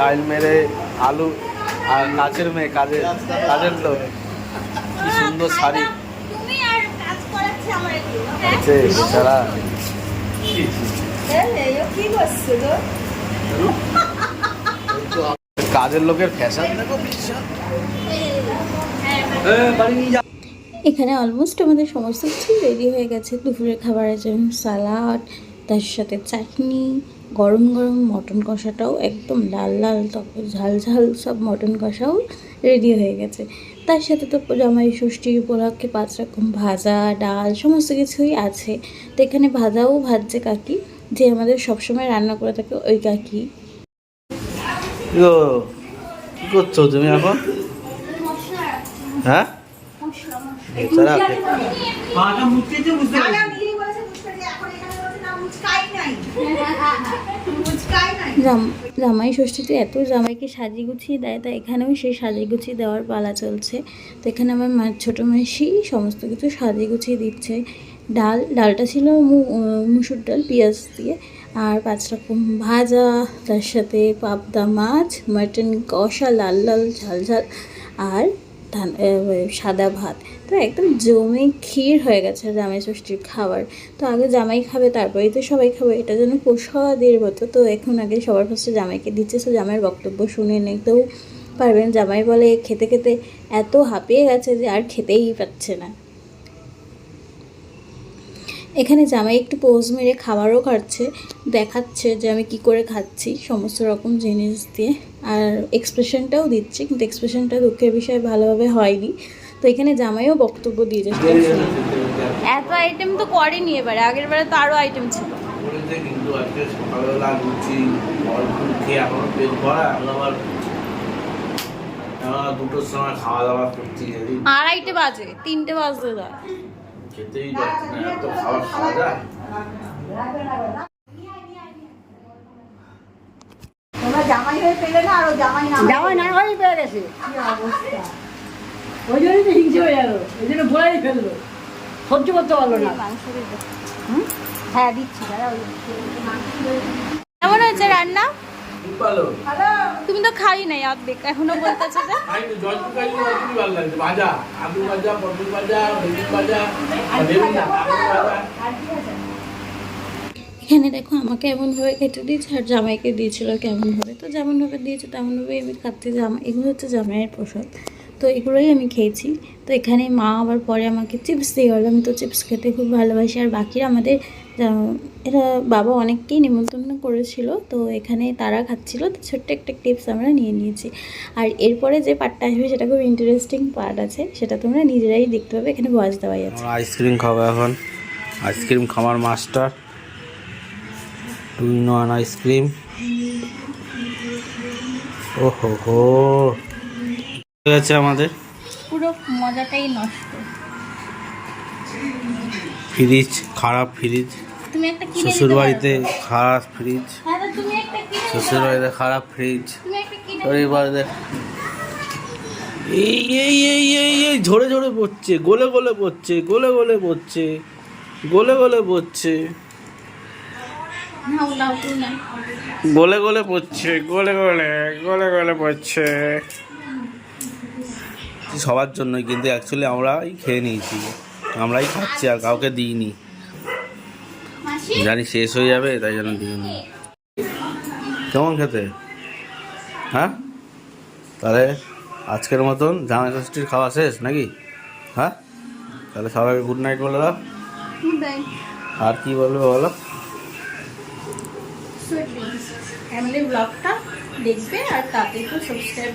Tile মেরে আলু আর নাচের মেয়ে কাজের কাজের লোক। কি সুন্দর শাড়ি। হ্যাঁ? বেচারা? কাজের লোকের ফ্যাশন? দেখো হ্যাঁ, এখানে অলমোস্ট আমাদের সমস্ত কিছু রেডি হয়ে গেছে। দুপুরের খাবারের জন্য সালাড তার সাথে চাটনি গরম গরম মটন কষাটাও একদম লাল লাল তারপর ঝাল ঝাল সব মটন কষাও রেডি হয়ে গেছে। তার সাথে তো জামাই ষষ্ঠীর উপলক্ষে পাঁচ রকম ভাজা ডাল সমস্ত কিছুই আছে। তো এখানে ভাজাও ভাজছে কাকি যে আমাদের সবসময় রান্না করে থাকে ওই কাকি। কি করছ তুমি এখন? হ্যাঁ বেচারা দাদা মিলি বলেছে মুচকাই, এখন এখানে বলছে না, মুচকাই নাই। মুচকাই নাই। জাম জামাই ষষ্ঠীতে এত জামাইকে সাজিয়ে গুছিয়ে দেয়, তা এখানেও সেই সাজিয়ে গুছিয়ে দেওয়ার পালা চলছে। তো এখানে আমার মা, ছোটো মাসি সমস্ত কিছু সাজিয়ে গুছিয়ে দিচ্ছে। ডাল, ডালটা ছিল মুসুর ডাল, পেঁয়াজ দিয়ে, আর পাঁচ রকম ভাজা, তার সাথে পাবদা মাছ, মাটন কষা, লাল লাল, ঝাল ঝাল, আর সাদা ভাত। তো একদম জমে ক্ষীর হয়ে গেছে জামাই ষষ্ঠীর খাবার। তো আগে জামাই খাবে, তারপরেই তো সবাই খাবে। এটা যেন পোষাদের মতো। তো এখন আগে সবার ফার্স্টে জামাইকে দিচ্ছে। তো জামাইয়ের বক্তব্য শুনে নিতেও পারবেন। জামাই বলে, খেতে খেতে এত হাঁপিয়ে গেছে যে আর খেতেই পাচ্ছে না। এখানে জামাই একটু পোজ মেরে খাবারও খাচ্ছে দেখাচ্ছে যে আমি কি করে খাচ্ছি সমস্ত রকম জিনিস দিয়ে। আর এক্সপ্রেশনটাও দিচ্ছে কিন্তু এক্সপ্রেশনটা দুঃখের বিষয়ে ভালোভাবে হয়নি। তো এখানে জামাইও বক্তব্য দিয়ে যাচ্ছে। এত আইটেম তো করেনি এবারে আগের বারে তো আরও আইটেম ছিল। বলেছে কিন্তু আজকে সকালবেলা লুচি অল্প খেয়ে এখনও পেট ভরা আবার দুটোর সময় খাওয়া দাওয়া করছি আড়াইটে বাজে তিনটে বাজতে দেয় খেতেই পারছি না এত খাবার খাওয়া যায় জামাই হয়ে পেলে না আরও জামাই না জামাই না হয়েই পেয়ে গেছে ওই জন্যই তো হিংসে হয়ে গেল ওই জন্য বলেই ফেলল সহ্য করতে পারল না হ্যাঁ দিচ্ছি দাদা কেমন হয়েছে রান্না তুমি তো খাই নাই অর্ধেক এখনও বলতেছো যে? খাই তো জল খাই ভালো লাগছে। ভাজা আলু ভাজা পটল ভাজা বেগুন ভাজা বেগুন না আলু ভাজা। এখানে দেখো আমাকে এমনভাবে খেতে দিয়েছে আর জামাইকে দিয়েছিল কেমনভাবে। তো যেমন ভাবে দিয়েছে তেমনভাবেই আমি খাচ্ছি জামা এগুলো হচ্ছে জামাইয়ের প্রসাদ। তো এগুলোই আমি খেয়েছি। তো এখানে মা আবার পরে আমাকে চিপস দিয়ে গেলো। আমি তো চিপস খেতে খুব ভালোবাসি। আর বাকিরা আমাদের এরা বাবা অনেককেই নিমন্ত্রণ করেছিল। তো এখানে তারা খাচ্ছিল। তো ছোট্ট একটা টিপস আমরা নিয়ে নিয়েছি। আর এরপরে যে পার্টটা আসবে, সেটা খুব ইন্টারেস্টিং পার্ট আছে। সেটা তোমরা নিজেরাই দেখতে পাবে। এখানে বয়স দেওয়াই আছে। আইসক্রিম খাব এখন। আইসক্রিম খাওয়ার master two in one ice cream ও হো গেছে আমাদের। পুরো মজাটাই নষ্ট। ফ্রিজ খারাপ ফ্রিজ। তুমি একটা কিনে শ্বশুর বাড়িতে খারাপ ফ্রিজ। হ্যাঁ শ্বশুর বাড়িতে খারাপ ফ্রিজ। দেখ। এই এই এই এই এই ঝরে ঝরে পড়ছে গোলে গোলে পড়ছে গোলে গোলে পড়ছে গোলে গোলে পড়ছে। গোলে গোলে পড়ছে গোলে গোলে গোলে গোলে পড়ছে। সবার জন্যই কিন্তু অ্যাকচুয়ালি আমরাই খেয়ে নিয়েছি। আমরাই খাচ্ছি আর কাউকে দিইনি। জানি শেষ হয়ে যাবে তাই জন্য দিইনি। কেমন খেতে? হ্যাঁ? তাহলে আজকের মতন জামাই ষষ্ঠীর খাওয়া শেষ নাকি? হ্যাঁ? তাহলে সবাইকে গুড নাইট বলে দাও। আর কি বলবে বলো? ফ্যামিলি ব্লগটা দেখবে আর তাতে তো সাবস্ক্রাইব